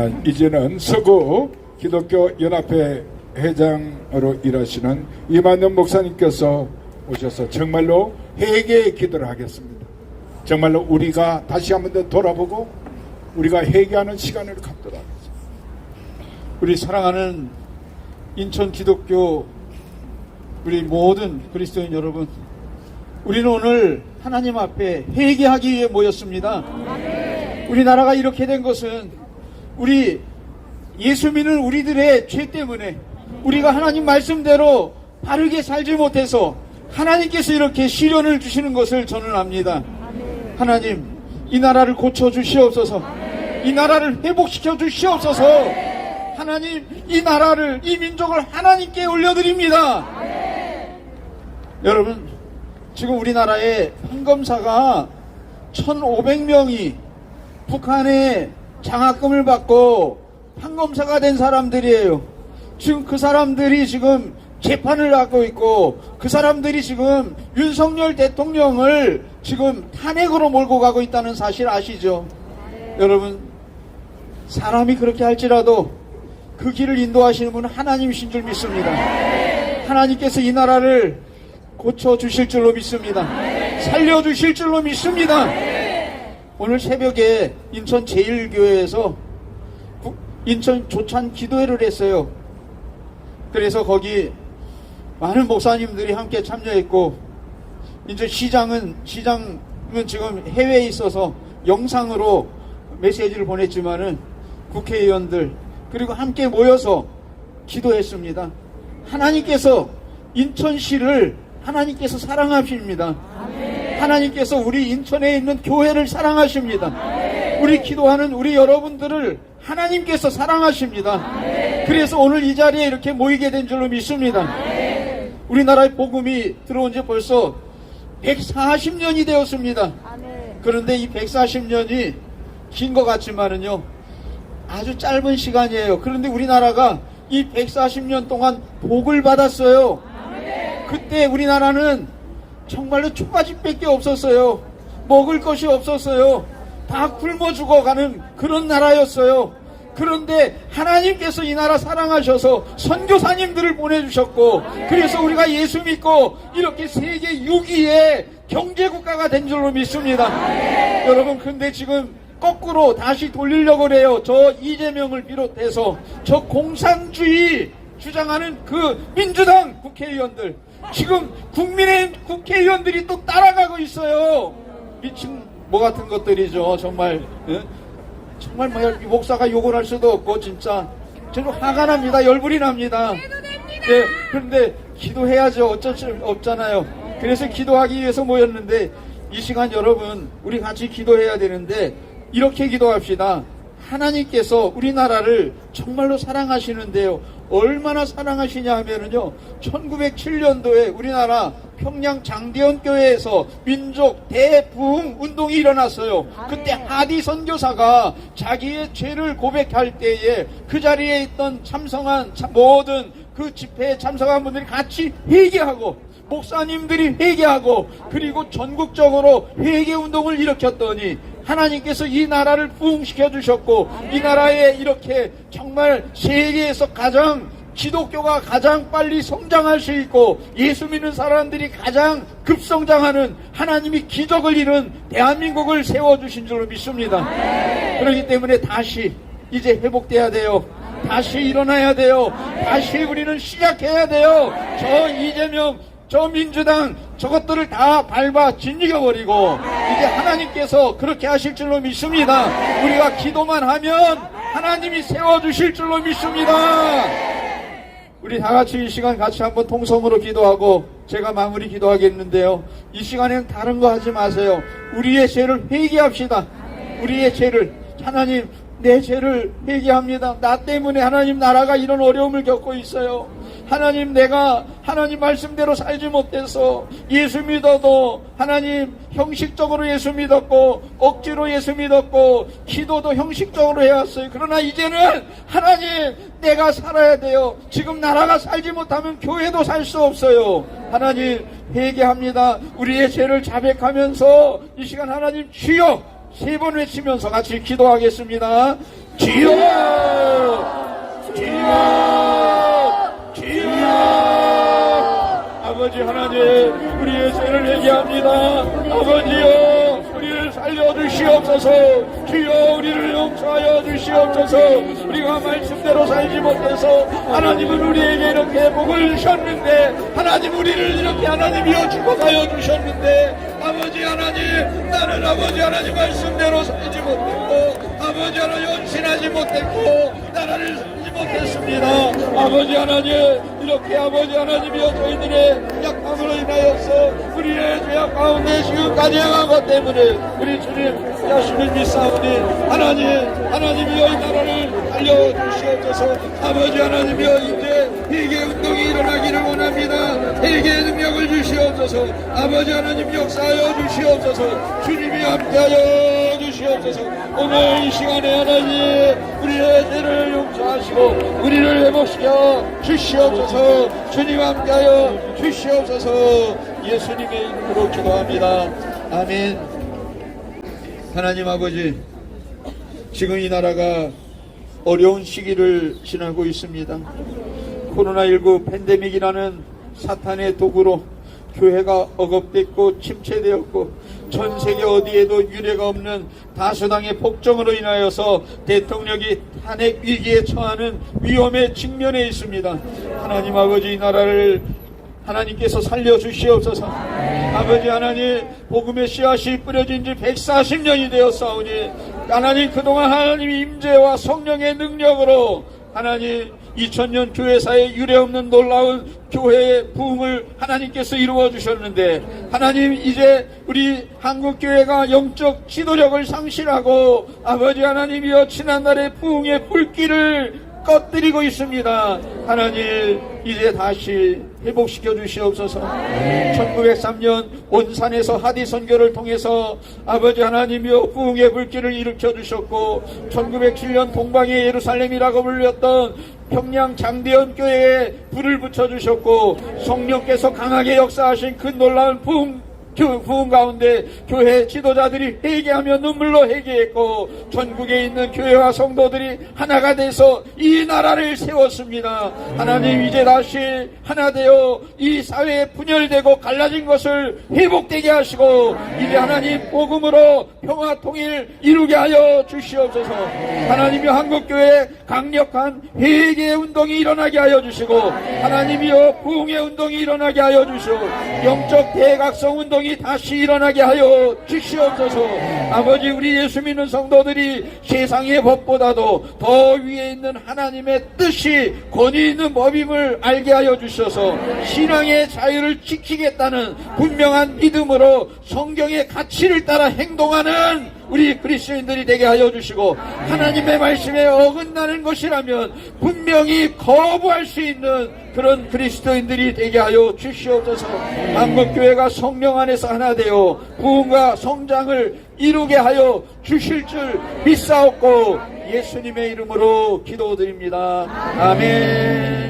아, 이제는 서구 기독교 연합회 회장으로 일하시는 이만현 목사님께서 오셔서 정말로 회개의 기도를 하겠습니다. 정말로 우리가 다시 한 번 더 돌아보고 우리가 회개하는 시간을 갖도록 하겠습니다. 우리 사랑하는 인천 기독교 우리 모든 그리스도인 여러분, 우리는 오늘 하나님 앞에 회개하기 위해 모였습니다. 우리나라가 이렇게 된 것은 우리 예수 믿는 우리들의 죄 때문에 우리가 하나님 말씀대로 바르게 살지 못해서 하나님께서 이렇게 시련을 주시는 것을 저는 압니다. 하나님, 이 나라를 고쳐 주시옵소서. 이 나라를 회복시켜 주시옵소서. 하나님, 이 나라를, 이 민족을 하나님께 올려드립니다. 여러분, 지금 우리나라에 판검사가 1,500명이 북한에 장학금을 받고 판검사가 된 사람들이에요. 지금 그 사람들이 지금 재판을 하고 있고 그 사람들이 지금 윤석열 대통령을 지금 탄핵으로 몰고 가고 있다는 사실 아시죠? 여러분, 사람이 그렇게 할지라도 그 길을 인도하시는 분은 하나님이신 줄 믿습니다. 하나님께서 이 나라를 고쳐 주실 줄로 믿습니다. 살려 주실 줄로 믿습니다. 오늘 새벽에 인천 제일교회에서 구- 인천 조찬 기도회를 했어요. 그래서 거기 많은 목사님들이 함께 참여했고 인천 시장은 시장은 지금 해외에 있어서 영상으로 메시지를 보냈지만은 국회의원들 그리고 함께 모여서 기도했습니다. 하나님께서 인천시를 하나님께서 사랑하십니다. 하나님께서 우리 인천에 있는 교회를 사랑하십니다. 우리 기도하는 우리 여러분들을 하나님께서 사랑하십니다. 그래서 오늘 이 자리에 이렇게 모이게 된 줄로 믿습니다. 우리나라의 복음이 들어온 지 벌써 140년이 되었습니다. 그런데 이 140년이 긴 것 같지만은요, 아주 짧은 시간이에요. 그런데 우리나라가 이 140년 동안 복을 받았어요. 그때 우리나라는 정말로 초가집밖에 없었어요. 먹을 것이 없었어요. 다 굶어 죽어가는 그런 나라였어요. 그런데 하나님께서 이 나라 사랑하셔서 선교사님들을 보내주셨고 그래서 우리가 예수 믿고 이렇게 세계 6위의 경제국가가 된 줄로 믿습니다. 여러분 근데 지금 거꾸로 다시 돌리려고 그래요. 저 이재명을 비롯해서 저 공산주의 주장하는 그 민주당 국회의원들 지금 국민의 국회의원들이 또 따라가고 있어요. 미친 뭐 같은 것들이죠. 정말 예? 정말 뭐이 목사가 욕을 할 수도 없고 진짜 저는 화가 납니다. 열불이 납니다. 예, 그런데 기도해야죠. 어쩔 수 없잖아요. 그래서 기도하기 위해서 모였는데 이 시간 여러분 우리 같이 기도해야 되는데 이렇게 기도합시다. 하나님께서 우리나라를 정말로 사랑하시는데요. 얼마나 사랑하시냐 하면은요. 1907년도에 우리나라 평양 장대현 교회에서 민족 대부흥 운동이 일어났어요. 그때 하디 선교사가 자기의 죄를 고백할 때에 그 자리에 있던 참석한 참- 모든 그 집회에 참석한 분들이 같이 회개하고 목사님들이 회개하고 그리고 전국적으로 회개 운동을 일으켰더니 하나님께서 이 나라를 부흥시켜 주셨고 이 나라에 이렇게 정말 세계에서 가장 기독교가 가장 빨리 성장할 수 있고 예수 믿는 사람들이 가장 급성장하는 하나님이 기적을 이룬 대한민국을 세워주신 줄로 믿습니다. 그렇기 때문에 다시 이제 회복돼야 돼요. 다시 일어나야 돼요. 다시 우리는 시작해야 돼요. 저 이재명, 저 민주당 저것들을 다 밟아 짓이겨버리고 이제 하나님께서 그렇게 하실 줄로 믿습니다. 우리가 기도만 하면 하나님이 세워주실 줄로 믿습니다. 우리 다 같이 이 시간 같이 한번 통성으로 기도하고 제가 마무리 기도하겠는데요. 이 시간에는 다른 거 하지 마세요. 우리의 죄를 회개합시다. 우리의 죄를 하나님 내 죄를 회개합니다. 나 때문에 하나님 나라가 이런 어려움을 겪고 있어요. 하나님 내가 하나님 말씀대로 살지 못해서 예수 믿어도 하나님 형식적으로 예수 믿었고 억지로 예수 믿었고 기도도 형식적으로 해왔어요. 그러나 이제는 하나님 내가 살아야 돼요. 지금 나라가 살지 못하면 교회도 살 수 없어요. 하나님 회개합니다. 우리의 죄를 자백하면서 이 시간 하나님 주여 세 번 외치면서 같이 기도하겠습니다. 주여 주여 아버지 하나님 우리의 죄를 회개합니다. 아버지여 우리를 살려주시옵소서. 주여 우리를 용서하여 주시옵소서. 우리가 말씀대로 살지 못해서 하나님은 우리에게 이렇게 복을 주셨는데 하나님 우리를 이렇게 하나님이여 축복하여 주셨는데 아버지 하나님 나는 아버지 하나님 말씀대로 살지 못했고 아버지 하나님 헌신하지 못했고 나라를 살지 못했습니다. 아버지 하나님 이렇게 아버지 하나님이여 저희들의 약함으로 인하여서 우리의 죄악 가운데 지금까지 행한 것 때문에 우리 주님 자신을 믿사오니 하나님 하나님이여 이 나라를 알려주시옵소서. 아버지 하나님이여 이제 회개 운동이 일어나기를 원합니다. 회개의 능력을 주시옵소서. 아버지 하나님 역사하여 주시옵소서. 주님이 함께하여 주시옵소서. 오늘 이 시간에 하나님 우리의 죄를 하시고 우리를 회복시켜 주시옵소서. 주님 함께하여 주시옵소서. 예수님의 이름으로 기도합니다. 아멘. 하나님 아버지 지금 이 나라가 어려운 시기를 지나고 있습니다. 코로나19 팬데믹이라는 사탄의 도구로 교회가 억압됐고 침체되었고 전 세계 어디에도 유례가 없는 다수당의 폭정으로 인하여서 대통령이 탄핵 위기에 처하는 위험에 직면해 있습니다. 하나님 아버지 이 나라를 하나님께서 살려주시옵소서. 아버지 하나님, 복음의 씨앗이 뿌려진 지 140년이 되었사오니, 하나님 그동안 하나님의 임재와 성령의 능력으로 하나님 2000년 교회사에 유례없는 놀라운 교회의 부흥을 하나님께서 이루어 주셨는데 하나님 이제 우리 한국교회가 영적 지도력을 상실하고 아버지 하나님이여 지난날의 부흥의 불길을 꺼뜨리고 있습니다. 하나님 이제 다시 회복시켜 주시옵소서. 1903년 온산에서 하디 선교를 통해서 아버지 하나님이여 부흥의 불길을 일으켜 주셨고 1907년 동방의 예루살렘이라고 불렸던 평양 장대현 교회에 불을 붙여 주셨고 성령께서 강하게 역사하신 그 놀라운 부 부흥 가운데 교회 지도자들이 회개하며 눈물로 회개했고 전국에 있는 교회와 성도들이 하나가 돼서 이 나라를 세웠습니다. 하나님 이제 다시 하나 되어 이 사회에 분열되고 갈라진 것을 회복되게 하시고 이제 하나님 복음으로 평화 통일 이루게 하여 주시옵소서. 하나님이 한국교회 강력한 회개 운동이 일어나게 하여 주시고 하나님이여 부흥의 운동이 일어나게 하여 주시오. 영적 대각성 운동이 다시 일어나게 하여 주시옵소서. 아버지 우리 예수 믿는 성도들이 세상의 법보다도 더 위에 있는 하나님의 뜻이 권위 있는 법임을 알게 하여 주셔서 신앙의 자유를 지키겠다는 분명한 믿음으로 성경의 가치를 따라 행동하는 우리 그리스도인들이 되게 하여 주시고 하나님의 말씀에 어긋나는 것이라면 분명히 거부할 수 있는 그런 그리스도인들이 되게 하여 주시옵소서. 한국교회가 성령 안에서 하나 되어 부흥과 성장을 이루게 하여 주실 줄 믿사옵고 예수님의 이름으로 기도드립니다. 아멘